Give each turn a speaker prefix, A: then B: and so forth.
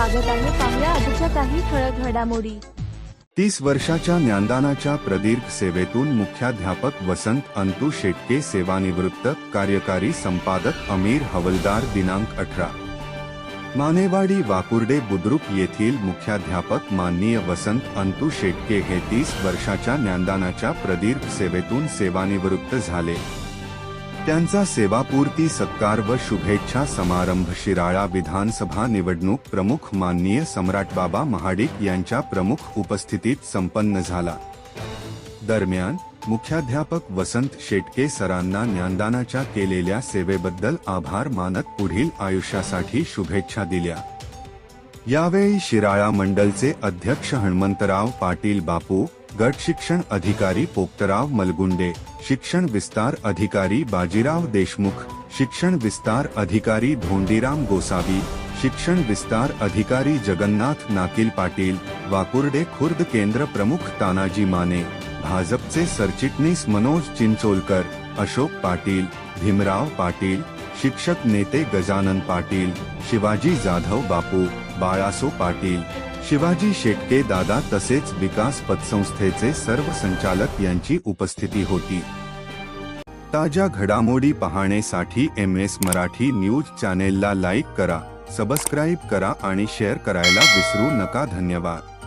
A: स्वागत आहे पाहुया आजच्या काही ठळक घडामोडी.
B: तीस वर्षाच्या ज्ञानदानाच्या प्रदीर्घ सेवेतून मुख्याध्यापक वसंत अंतू शेटके सेवानिवृत्त कार्यकारी संपादक अमीर हवलदार दिनांक अठरा. मानेवाडी वाकुर्डे बुद्रुक येथील मुख्याध्यापक माननीय वसंत अंतू शेटके हे तीस वर्षाच्या ज्ञानदानाच्या प्रदीर्घ सेवेतून सेवानिवृत्त झाले. त्यांचा सेवापूर्ती सत्कार व शुभेच्छा समारंभ शिराळा विधानसभा निवडणूक प्रमुख माननीय सम्राटबाबा महाडिक यांच्या प्रमुख उपस्थितीत संपन्न झाला. दरम्यान मुख्याध्यापक वसंत शेटके सरांना ज्ञानदानाच्या केलेल्या सेवेबद्दल आभार मानत पुढील आयुष्यासाठी शुभेच्छा दिल्या. यावेळी शिराळा मंडलचे अध्यक्ष हणमंतराव पाटील बापू गट शिक्षण अधिकारी पोक्तराव मलगुंडे, शिक्षण विस्तार अधिकारी बाजीराव देशमुख, शिक्षण विस्तार अधिकारी धोंडीराम गोसावी, शिक्षण विस्तार अधिकारी जगन्नाथ नाकिल पाटील, वाकुर्डे खुर्द केंद्र प्रमुख तानाजी माने भाजपचे सरचिटणीस मनोज चिंचोलकर, अशोक पाटील, भीमराव पाटील, शिक्षक नेते गजानन पाटील, शिवाजी जाधव बापू बाळासो पाटील शिवाजी शेटके दादा तसेच विकास पतसंस्थेचे सर्व संचालक यांची उपस्थिती होती. ताज्या घडामोडी पाहण्यासाठी एम एस मराठी न्यूज चॅनेलला लाईक करा सबस्क्राईब करा आणि शेअर करायला विसरू नका. धन्यवाद.